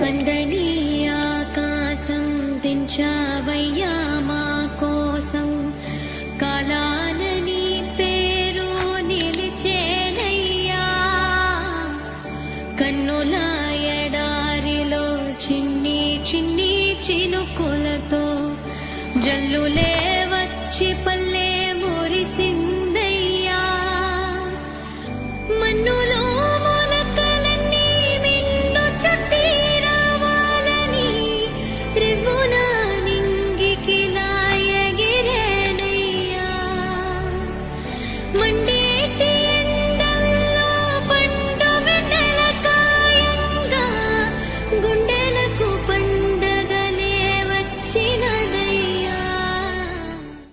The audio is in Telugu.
వందని ఆకాశం దించావయ్యా మా కోసం. కళాలని పేరు నిలిచేనయ్యా. కన్నుల ఎడారిలో చిన్ని చిన్ని చినుకులతో జల్లులే వచ్చి மண்டி